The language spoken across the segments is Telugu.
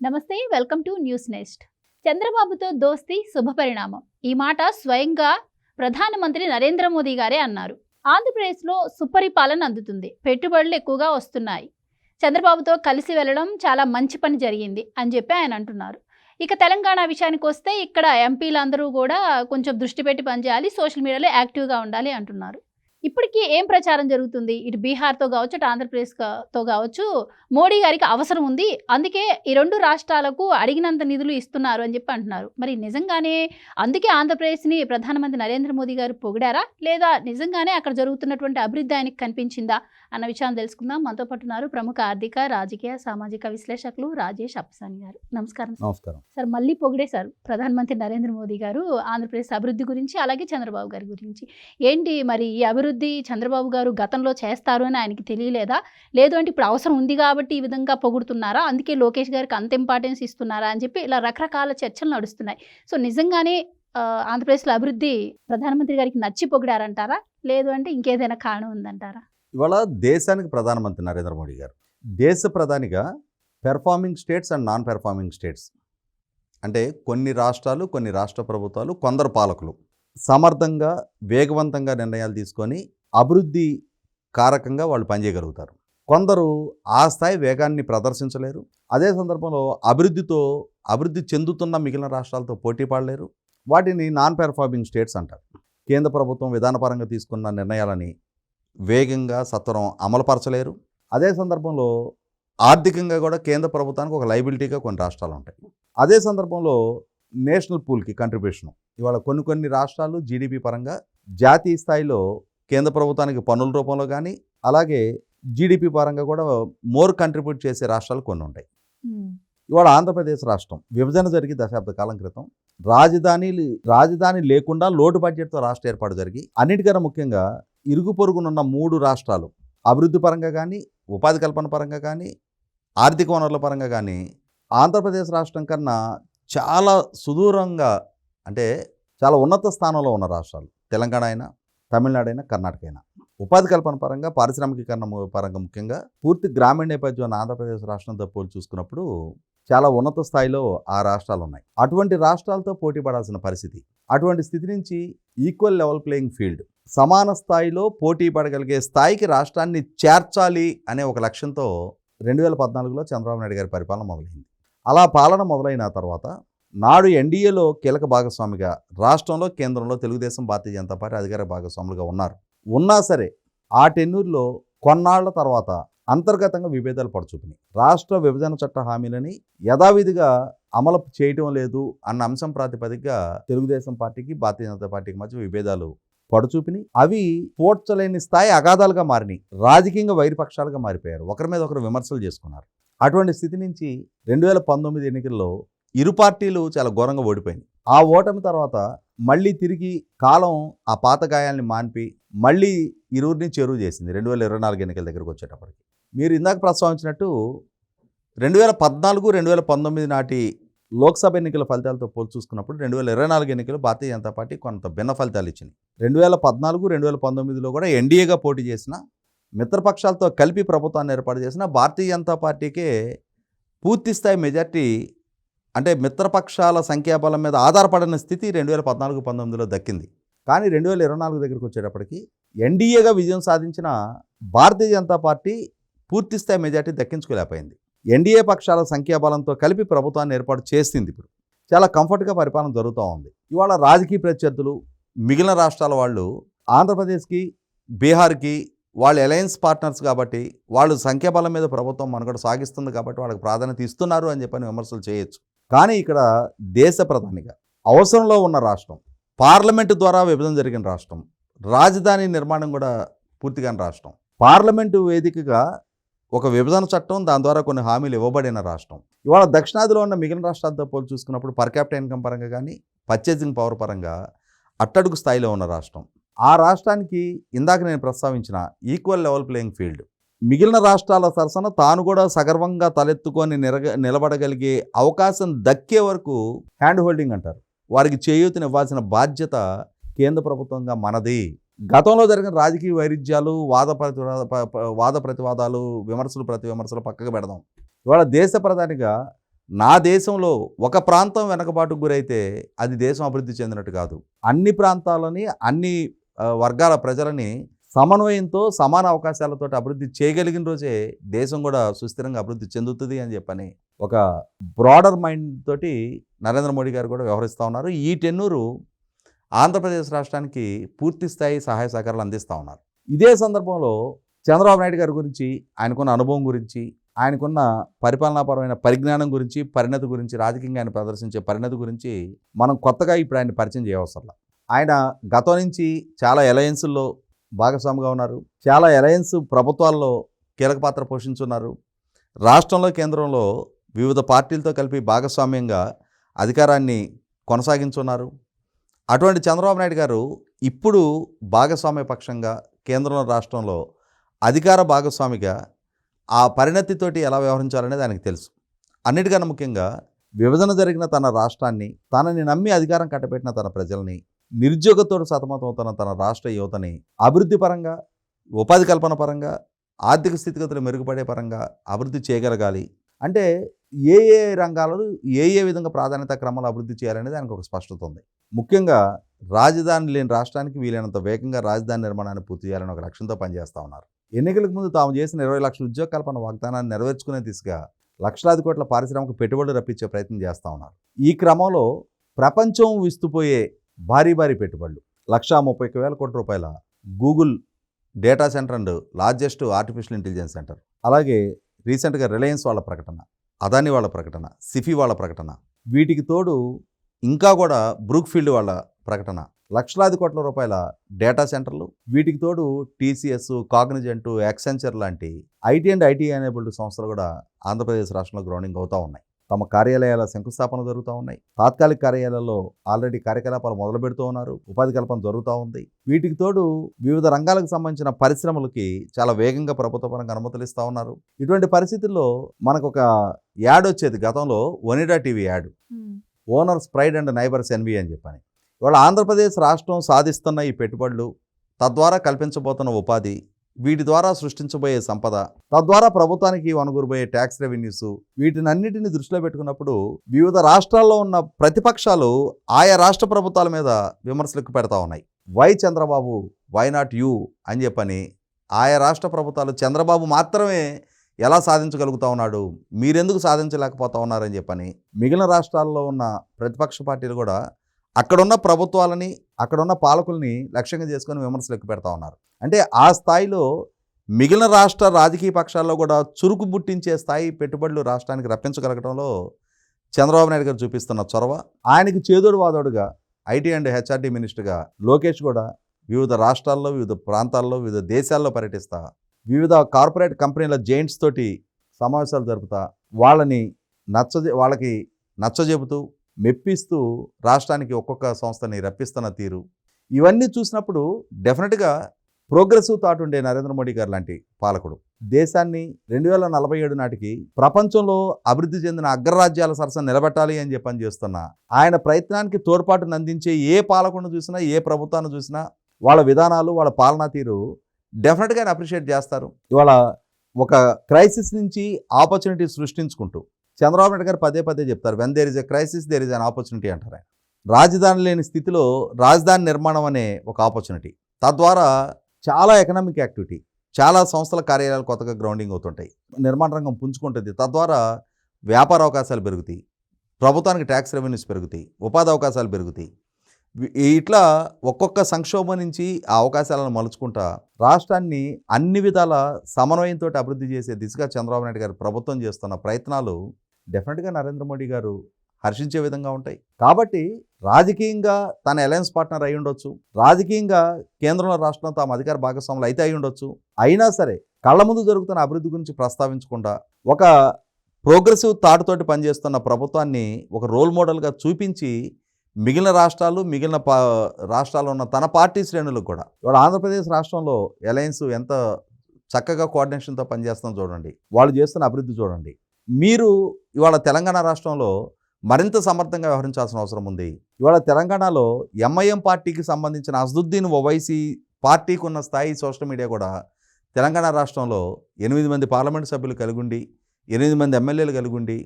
నమస్తే వెల్కమ్ టు న్యూస్ నెక్స్ట్. చంద్రబాబుతో దోస్తి శుభపరిణామం ఈ మాట స్వయంగా ప్రధానమంత్రి నరేంద్ర మోదీ గారే అన్నారు. ఆంధ్రప్రదేశ్లో సుపరిపాలన అందుతుంది. పెట్టుబడులు ఎక్కువగా వస్తున్నాయి. చంద్రబాబుతో కలిసి వెళ్ళడం చాలా మంచి పని జరిగింది అని చెప్పి ఆయన అంటున్నారు. ఇక తెలంగాణ విషయానికి వస్తే ఇక్కడ ఎంపీలందరూ కూడా కొంచెం దృష్టి పెట్టి పనిచేయాలి సోషల్ మీడియాలో యాక్టివ్గా ఉండాలి అంటున్నారు. ఇప్పటికీ ఏం ప్రచారం జరుగుతుంది? ఇటు బీహార్తో కావచ్చు అటు ఆంధ్రప్రదేశ్తో కావచ్చు మోడీ గారికి అవసరం ఉంది. అందుకే ఈ రెండు రాష్ట్రాలకు అడిగినంత నిధులు ఇస్తున్నారు అని చెప్పి అంటున్నారు. మరి నిజంగానే అందుకే ఆంధ్రప్రదేశ్ని ప్రధానమంత్రి నరేంద్ర మోదీ గారు పొగిడారా? లేదా నిజంగానే అక్కడ జరుగుతున్నటువంటి అభివృద్ధి ఆయనకు కనిపించిందా? అన్న విషయాన్ని తెలుసుకుందాం. మనతో పాటు ఉన్నారు ప్రముఖ ఆర్థిక రాజకీయ సామాజిక విశ్లేషకులు రాజేష్ అప్సాని గారు. నమస్కారం సార్. నమస్కారం. సార్ మళ్ళీ పొగిడేశారు ప్రధానమంత్రి నరేంద్ర మోదీ గారు ఆంధ్రప్రదేశ్ అభివృద్ధి గురించి అలాగే చంద్రబాబు గారి గురించి. ఏంటి మరి ఈ అభివృద్ధి చంద్రబాబు గారు గతంలో చేస్తారు అని ఆయనకి తెలియలేదా? లేదు అంటే ఇప్పుడు అవసరం ఉంది కాబట్టి ఈ విధంగా పొగుడుతున్నారా? అందుకే లోకేష్ గారికి అంత ఇంపార్టెన్స్ ఇస్తున్నారా అని చెప్పి ఇలా రకరకాల చర్చలు నడుస్తున్నాయి. సో నిజంగానే ఆంధ్రప్రదేశ్లో అభివృద్ధి ప్రధానమంత్రి గారికి నచ్చి పొగిడారంటారా? లేదు అంటే ఇంకేదైనా కారణం ఉందంటారా? ఇవాళ దేశానికి ప్రధానమంత్రి నరేంద్ర మోడీ గారు. దేశ ప్రధానిగా performing states and non performing states అంటే కొన్ని రాష్ట్రాలు కొన్ని రాష్ట్ర ప్రభుత్వాలు కొందరు పాలకులు సమర్థంగా వేగవంతంగా నిర్ణయాలు తీసుకొని అభివృద్ధి కారకంగా వాళ్ళు పనిచేయగలుగుతారు. కొందరు ఆ స్థాయి వేగాన్ని ప్రదర్శించలేరు. అదే సందర్భంలో అభివృద్ధితో అభివృద్ధి చెందుతున్న మిగిలిన రాష్ట్రాలతో పోటీ పడలేరు. వాటిని నాన్ పెర్ఫార్మింగ్ స్టేట్స్ అంటారు. కేంద్ర ప్రభుత్వం విధానపరంగా తీసుకున్న నిర్ణయాలని వేగంగా సత్వరం అమలుపరచలేరు. అదే సందర్భంలో ఆర్థికంగా కూడా కేంద్ర ప్రభుత్వానికి ఒక లైబిలిటీగా కొన్ని రాష్ట్రాలు ఉంటాయి. అదే సందర్భంలో నేషనల్ పూల్కి కంట్రిబ్యూషన్ ఇవాళ కొన్ని కొన్ని రాష్ట్రాలు జీడిపి పరంగా జాతీయ స్థాయిలో కేంద్ర ప్రభుత్వానికి పన్నుల రూపంలో కానీ అలాగే జీడిపి పరంగా కూడా మోర్ కంట్రిబ్యూట్ చేసే రాష్ట్రాలు కొన్ని ఉంటాయి. ఇవాళ ఆంధ్రప్రదేశ్ రాష్ట్రం విభజన జరిగి దశాబ్ద కాలం క్రితం రాజధాని రాజధాని లేకుండా లోటు బడ్జెట్తో రాష్ట్ర ఏర్పాటు జరిగి అన్నిటికన్నా ముఖ్యంగా ఇరుగు పొరుగునున్న మూడు రాష్ట్రాలు అభివృద్ధి పరంగా కానీ ఉపాధి కల్పన పరంగా కానీ ఆర్థిక వనరుల పరంగా కానీ ఆంధ్రప్రదేశ్ రాష్ట్రం కన్నా చాలా సుదూరంగా అంటే చాలా ఉన్నత స్థానంలో ఉన్న రాష్ట్రాలు. తెలంగాణ అయినా తమిళనాడు అయినా కర్ణాటక అయినా. ఉపాధి కల్పన పరంగా పారిశ్రామికీకరణ పరంగా ముఖ్యంగా పూర్తి గ్రామీణ నేపథ్యం ఆంధ్రప్రదేశ్ రాష్ట్రంతో పోల్చి చూసుకున్నప్పుడు చాలా ఉన్నత స్థాయిలో ఆ రాష్ట్రాలు ఉన్నాయి అటువంటి రాష్ట్రాలతో పోటీ పడాల్సిన పరిస్థితి. అటువంటి స్థితి నుంచి ఈక్వల్ లెవెల్ ప్లేయింగ్ ఫీల్డ్. సమాన స్థాయిలో పోటీ పడగలిగే స్థాయికి రాష్ట్రాన్ని చేర్చాలి అనే ఒక లక్ష్యంతో రెండు వేల పద్నాలుగులో చంద్రబాబు నాయుడు గారి పరిపాలన మొదలైంది. అలా పాలన మొదలైన తర్వాత నాడు ఎన్డీఏలో కీలక భాగస్వామిగా రాష్ట్రంలో కేంద్రంలో తెలుగుదేశం భారతీయ జనతా పార్టీ అధికార భాగస్వాములుగా ఉన్నారు. ఉన్నా సరే ఆ టెన్నూరులో కొన్నాళ్ళ తర్వాత అంతర్గతంగా విభేదాలు పడుచూపినాయి. రాష్ట్ర విభజన చట్ట హామీలని యథావిధిగా అమలు చేయటం లేదు అన్న అంశం ప్రాతిపదికగా తెలుగుదేశం పార్టీకి భారతీయ జనతా పార్టీకి మధ్య విభేదాలు పడుచూపిని అవి పోడ్చలేని స్థాయి అగాధాలుగా మారినాయి. రాజకీయంగా వైరపక్షాలుగా మారిపోయారు. ఒకరి మీద ఒకరు విమర్శలు చేసుకున్నారు. అటువంటి స్థితి నుంచి రెండు వేల పంతొమ్మిది ఎన్నికల్లో ఇరు పార్టీలు చాలా ఘోరంగా ఓడిపోయినాయి. ఆ ఓటమి తర్వాత మళ్ళీ తిరిగి కాలం ఆ పాత గాయాల్ని మాన్పి మళ్ళీ ఇరువురిని చెరువు చేసింది. రెండు వేల ఇరవై నాలుగు ఎన్నికల దగ్గరకు వచ్చేటప్పటికి. మీరు ఇందాక ప్రస్తావించినట్టు రెండు వేల పద్నాలుగు రెండు వేల పంతొమ్మిది నాటి లోక్సభ ఎన్నికల ఫలితాలతో పోల్చి చూసుకున్నప్పుడు రెండు వేల ఇరవై నాలుగు ఎన్నికలు భారతీయ జనతా పార్టీ కొంత భిన్న ఫలితాలు ఇచ్చింది రెండు వేల పద్నాలుగు రెండు వేల పంతొమ్మిదిలో కూడా ఎన్డీఏగా పోటీ చేసిన మిత్రపక్షాలతో కలిపి ప్రభుత్వాన్ని ఏర్పాటు చేసిన భారతీయ జనతా పార్టీకే పూర్తి స్థాయి మెజార్టీ అంటే మిత్రపక్షాల సంఖ్యాబలం మీద ఆధారపడిన స్థితి రెండు వేల పద్నాలుగు పంతొమ్మిదిలో దక్కింది. కానీ రెండు వేల ఇరవై నాలుగు దగ్గరికి వచ్చేటప్పటికి ఎన్డీఏగా విజయం సాధించిన భారతీయ జనతా పార్టీ పూర్తిస్థాయి మెజార్టీ దక్కించుకోలేకపోయింది. ఎన్డీఏ పక్షాల సంఖ్యాబలంతో కలిపి ప్రభుత్వాన్ని ఏర్పాటు చేసింది ఇప్పుడు. చాలా కంఫర్ట్గా పరిపాలన జరుగుతూ ఉంది. ఇవాళ రాజకీయ ప్రత్యర్థులు మిగిలిన రాష్ట్రాల వాళ్ళు ఆంధ్రప్రదేశ్కి బీహార్కి వాళ్ళు అలయన్స్ పార్ట్నర్స్ కాబట్టి వాళ్ళు సంఖ్యాబలం మీద ప్రభుత్వం మనుగడ సాగిస్తుంది కాబట్టి వాళ్ళకి ప్రాధాన్యత ఇస్తున్నారు అని చెప్పని విమర్శలు చేయొచ్చు. కానీ ఇక్కడ దేశ ప్రధానిగా అవసరంలో ఉన్న రాష్ట్రం పార్లమెంటు ద్వారా విభజన జరిగిన రాష్ట్రం రాజధాని నిర్మాణం కూడా పూర్తిగాని రాష్ట్రం పార్లమెంటు వేదికగా ఒక విభజన చట్టం దాని ద్వారా కొన్ని హామీలు ఇవ్వబడిన రాష్ట్రం. ఇవాళ దక్షిణాదిలో ఉన్న మిగిలిన రాష్ట్రాలతో పోల్చి చూసుకున్నప్పుడు పర్ క్యాపిటల్ ఇన్కమ్ పరంగా కానీ పర్చేసింగ్ పవర్ పరంగా అట్టడుగు స్థాయిలో ఉన్న రాష్ట్రం. ఆ రాష్ట్రానికి ఇందాక నేను ప్రస్తావించిన ఈక్వల్ లెవెల్ ప్లేయింగ్ ఫీల్డ్ మిగిలిన రాష్ట్రాల సరసన తాను కూడా సగర్వంగా తలెత్తుకొని నిరగ నిలబడగలిగే అవకాశం దక్కే వరకు హ్యాండ్ హోల్డింగ్ అంటారు. వారికి చేయూతనివ్వాల్సిన బాధ్యత కేంద్ర ప్రభుత్వంగా మనది. గతంలో జరిగిన రాజకీయ వైరుధ్యాలు వాద ప్రతివాద ప- వాద ప్రతివాదాలు విమర్శలు ప్రతి విమర్శలు పక్కకు పెడదాం. ఇవాళ దేశ ప్రధానిగా నా దేశంలో ఒక ప్రాంతం వెనకబాటుకు గురైతే అది దేశం అభివృద్ధి చెందినట్టు కాదు. అన్ని ప్రాంతాలని అన్ని వర్గాల ప్రజలని సమన్వయంతో సమాన అవకాశాలతో అభివృద్ధి చేయగలిగిన రోజే దేశం కూడా సుస్థిరంగా అభివృద్ధి చెందుతుంది అని చెప్పని ఒక బ్రాడర్ మైండ్ తోటి నరేంద్ర మోడీ గారు కూడా వ్యవహరిస్తూ ఉన్నారు. ఈ టెన్నూరు ఆంధ్రప్రదేశ్ రాష్ట్రానికి పూర్తి స్థాయి సహాయ సహకారాలు అందిస్తూ ఉన్నారు. ఇదే సందర్భంలో చంద్రబాబు నాయుడు గారి గురించి ఆయనకున్న అనుభవం గురించి ఆయనకున్న పరిపాలనాపరమైన పరిజ్ఞానం గురించి పరిణతి గురించి రాజకీయంగా ఆయన ప్రదర్శించే పరిణతి గురించి మనం కొత్తగా ఇప్పుడు ఆయన పరిచయం చేయవసరం ఆయన గతం నుంచి చాలా ఎలయన్సుల్లో భాగస్వామిగా ఉన్నారు. చాలా ఎలయన్స్ ప్రభుత్వాల్లో కీలక పాత్ర పోషించున్నారు. రాష్ట్రంలో కేంద్రంలో వివిధ పార్టీలతో కలిపి భాగస్వామ్యంగా అధికారాన్ని కొనసాగించున్నారు. అటువంటి చంద్రబాబు నాయుడు గారు ఇప్పుడు భాగస్వామ్య పక్షంగా కేంద్రంలో రాష్ట్రంలో అధికార భాగస్వామిగా ఆ పరిణతితోటి ఎలా వ్యవహరించాలనేది ఆయనకు తెలుసు. అన్నిటికన్నా ముఖ్యంగా విభజన జరిగిన తన రాష్ట్రాన్ని తనని నమ్మి అధికారం కట్టబెట్టిన తన ప్రజల్ని నిరుద్యోగతో సతమతమవుతున్న తన రాష్ట్ర యువతని అభివృద్ధి పరంగా ఉపాధి కల్పన పరంగా ఆర్థిక స్థితిగతులు మెరుగుపడే పరంగా అభివృద్ధి చేయగలగాలి. అంటే ఏ ఏ రంగాలలో ఏ ఏ విధంగా ప్రాధాన్యత క్రమంలో అభివృద్ధి చేయాలనేది ఆయనకు ఒక స్పష్టత ఉంది. ముఖ్యంగా రాజధాని లేని రాష్ట్రానికి వీలైనంత వేగంగా రాజధాని నిర్మాణాన్ని పూర్తి చేయాలని ఒక లక్ష్యంతో పనిచేస్తూ ఉన్నారు. ఎన్నికలకు ముందు తాము చేసిన ఇరవై లక్షల ఉద్యోగ కల్పన వాగ్దానాన్ని నెరవేర్చుకునే దిశగా లక్షలాది కోట్ల పారిశ్రామిక పెట్టుబడులు రప్పించే ప్రయత్నం చేస్తూ ఉన్నారు. ఈ క్రమంలో ప్రపంచం విస్తుపోయే భారీ భారీ పెట్టుబడులు లక్షా ముప్పై వేల కోట్ల రూపాయల Google data center and largest artificial intelligence center. అలాగే రీసెంట్గా రిలయన్స్ వాళ్ళ ప్రకటన. అదాని వాళ్ళ ప్రకటన సిఫీ వాళ్ళ ప్రకటన. వీటికి తోడు ఇంకా కూడా బ్రూక్ఫీల్డ్ వాళ్ళ ప్రకటన. లక్షలాది కోట్ల రూపాయల డేటా సెంటర్లు వీటికి తోడు టీసీఎస్ కాగ్నిజెంట్ యాక్సెంచర్ లాంటి ఐటీ అండ్ ఐటీ ఎనేబుల్డ్ సంస్థలు కూడా ఆంధ్రప్రదేశ్ రాష్ట్రంలో గ్రౌండింగ్ అవుతూ ఉన్నాయి. తమ కార్యాలయాల శంకుస్థాపన జరుగుతూ ఉన్నాయి. తాత్కాలిక కార్యాలయాల్లో ఆల్రెడీ కార్యకలాపాలు మొదలు పెడుతూ ఉన్నారు. ఉపాధి కల్పన జరుగుతూ ఉంది. వీటికి తోడు వివిధ రంగాలకు సంబంధించిన పరిశ్రమలకి చాలా వేగంగా ప్రభుత్వ పరంగా అనుమతులు ఇస్తూ ఉన్నారు. ఇటువంటి పరిస్థితుల్లో మనకు ఒక యాడ్ వచ్చేది గతంలో Onida TV ad. Owners pride and neighbours envy అని చెప్పని. ఇవాళ ఆంధ్రప్రదేశ్ రాష్ట్రం సాధిస్తున్న ఈ పెట్టుబడులు తద్వారా కల్పించబోతున్న ఉపాధి వీటి ద్వారా సృష్టించబోయే సంపద. తద్వారా ప్రభుత్వానికి వనగూరబోయే ట్యాక్స్ రెవెన్యూస్. వీటినన్నిటిని దృష్టిలో పెట్టుకున్నప్పుడు వివిధ రాష్ట్రాల్లో ఉన్న ప్రతిపక్షాలు ఆయా రాష్ట్ర ప్రభుత్వాల మీద విమర్శలకు పెడతా ఉన్నాయి. Why Chandrababu why not you అని చెప్పని ఆయా రాష్ట్ర ప్రభుత్వాలు చంద్రబాబు మాత్రమే ఎలా సాధించగలుగుతా ఉన్నాడు మీరెందుకు సాధించలేకపోతా ఉన్నారని చెప్పని మిగిలిన రాష్ట్రాల్లో ఉన్న ప్రతిపక్ష పార్టీలు కూడా అక్కడున్న ప్రభుత్వాలని అక్కడున్న పాలకుల్ని లక్ష్యంగా చేసుకొని విమర్శలు ఎక్కువ పెడతా ఉన్నారు. అంటే ఆ స్థాయిలో మిగిలిన రాష్ట్ర రాజకీయ పక్షాల్లో కూడా చురుకు బుట్టించే స్థాయి పెట్టుబడులు రాష్ట్రానికి రప్పించగలగడంలో చంద్రబాబు నాయుడు గారు చూపిస్తున్న చొరవ. ఆయనకి చేదోడు వాదోడుగా ఐటీ అండ్ హెచ్ఆర్టీ మినిస్టర్గా లోకేష్ కూడా వివిధ రాష్ట్రాల్లో వివిధ ప్రాంతాల్లో వివిధ దేశాల్లో పర్యటిస్తా వివిధ కార్పొరేట్ కంపెనీల జెయింట్స్ తోటి సమావేశాలు జరుపుతా వాళ్ళని నచ్చజె వాళ్ళకి నచ్చజెబుతూ మెప్పిస్తూ రాష్ట్రానికి ఒక్కొక్క సంస్థని రప్పిస్తున్న తీరు. ఇవన్నీ చూసినప్పుడు డెఫినెట్గా ప్రోగ్రెసివ్ థాట్ ఉండే నరేంద్ర మోడీ గారు లాంటి పాలకుడు. దేశాన్ని రెండు వేల నలభై ఏడు నాటికి ప్రపంచంలో అభివృద్ధి చెందిన అగ్రరాజ్యాల సరసన నిలబెట్టాలి అని చెప్పని చేస్తున్న ఆయన ప్రయత్నానికి తోడ్పాటును అందించే ఏ పాలకుడిని చూసినా ఏ ప్రభుత్వాన్ని చూసినా వాళ్ళ విధానాలు వాళ్ళ పాలనా తీరు డెఫినెట్గా అప్రిషియేట్ చేస్తారు. ఇవాళ ఒక క్రైసిస్ నుంచి ఆపర్చునిటీ సృష్టించుకుంటూ చంద్రబాబు నాయుడు గారు పదే పదే చెప్తారు when there is a crisis there is an opportunity అంటారు ఆయన. రాజధాని లేని స్థితిలో రాజధాని నిర్మాణం అనే ఒక ఆపర్చునిటీ తద్వారా చాలా ఎకనామిక్ యాక్టివిటీ చాలా సంస్థల కార్యాలయాలు కొత్తగా గ్రౌండింగ్ అవుతుంటాయి. నిర్మాణ రంగం పుంజుకుంటుంది. తద్వారా వ్యాపార అవకాశాలు పెరుగుతాయి ప్రభుత్వానికి ట్యాక్స్ రెవెన్యూస్ పెరుగుతాయి ఉపాధి అవకాశాలు పెరుగుతాయి. ఇట్లా ఒక్కొక్క సంక్షోభం నుంచి ఆ అవకాశాలను మలుచుకుంటా రాష్ట్రాన్ని అన్ని విధాల సమన్వయంతో అభివృద్ధి చేసే దిశగా చంద్రబాబు నాయుడు గారు ప్రభుత్వం చేస్తున్న ప్రయత్నాలు డెఫినెట్గా నరేంద్ర మోడీ గారు హర్షించే విధంగా ఉంటాయి. కాబట్టి రాజకీయంగా తన అలయన్స్ పార్ట్నర్ అయి ఉండొచ్చు. రాజకీయంగా కేంద్రంలో రాష్ట్రంలో తాము అధికార భాగస్వాములు అయితే అయి ఉండొచ్చు. అయినా సరే కళ్ళ ముందు జరుగుతున్న అభివృద్ధి గురించి ప్రస్తావించకుండా ఒక ప్రోగ్రెసివ్ థాట్ తోటి పనిచేస్తున్న ప్రభుత్వాన్ని ఒక రోల్ మోడల్గా చూపించి మిగిలిన రాష్ట్రాలు మిగిలిన పా రాష్ట్రాల్లో ఉన్న తన పార్టీ శ్రేణులకు కూడా. ఇవాళ ఆంధ్రప్రదేశ్ రాష్ట్రంలో అలయన్స్ ఎంత చక్కగా కోఆర్డినేషన్తో పనిచేస్తుందో చూడండి. వాళ్ళు చేస్తున్న అభివృద్ధి చూడండి. మీరు ఇవాళ తెలంగాణ రాష్ట్రంలో మరింత సమర్థంగా వ్యవహరించాల్సిన అవసరం ఉంది. ఇవాళ తెలంగాణలో ఎంఐఎం పార్టీకి సంబంధించిన అసదుద్దీన్ ఓవైసీ పార్టీకి ఉన్న స్థాయి సోషల్ మీడియా కూడా తెలంగాణ రాష్ట్రంలో ఎనిమిది మంది పార్లమెంట్ సభ్యులు కలిగి ఎనిమిది మంది ఎమ్మెల్యేలు కలిగుండి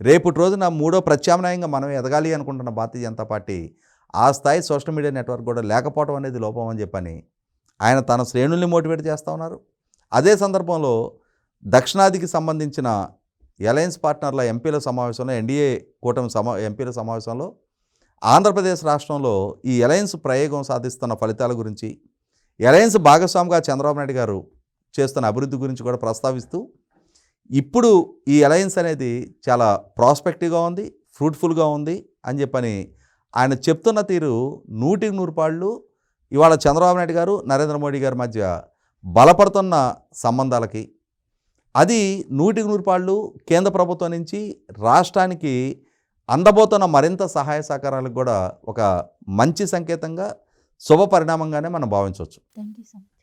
రేపటి రోజున మూడో ప్రత్యామ్నాయంగా మనం ఎదగాలి అనుకుంటున్న భారతీయ జనతా పార్టీ ఆ స్థాయి సోషల్ మీడియా నెట్వర్క్ కూడా లేకపోవడం అనేది లోపం అని చెప్పని ఆయన తన శ్రేణుల్ని మోటివేట్ చేస్తూ ఉన్నారు. అదే సందర్భంలో దక్షిణాదికి సంబంధించిన అలయన్స్ పార్ట్నర్ల ఎంపీల సమావేశంలో ఎన్డీఏ కూటమి సమా ఎంపీల సమావేశంలో ఆంధ్రప్రదేశ్ రాష్ట్రంలో ఈ అలయన్స్ ప్రయోగం సాధిస్తున్న ఫలితాల గురించి ఎలయన్స్ భాగస్వామిగా చంద్రబాబు నాయుడు గారు చేస్తున్న అభివృద్ధి గురించి కూడా ప్రస్తావిస్తూ ఇప్పుడు ఈ అలయన్స్ అనేది చాలా ప్రాస్పెక్టివ్గా ఉంది ఫ్రూట్ఫుల్గా ఉంది అని చెప్పని ఆయన చెప్తున్న తీరు నూటికి నూరు పాళ్ళు ఇవాళ చంద్రబాబు నాయుడు గారు నరేంద్ర మోడీ గారి మధ్య బలపడుతున్న సంబంధాలకి అది నూటికి నూరు పాళ్ళు కేంద్ర ప్రభుత్వం నుంచి రాష్ట్రానికి అందబోతున్న మరింత సహాయ సహకారాలకు కూడా ఒక మంచి సంకేతంగా శుభ పరిణామంగానే మనం భావించవచ్చు.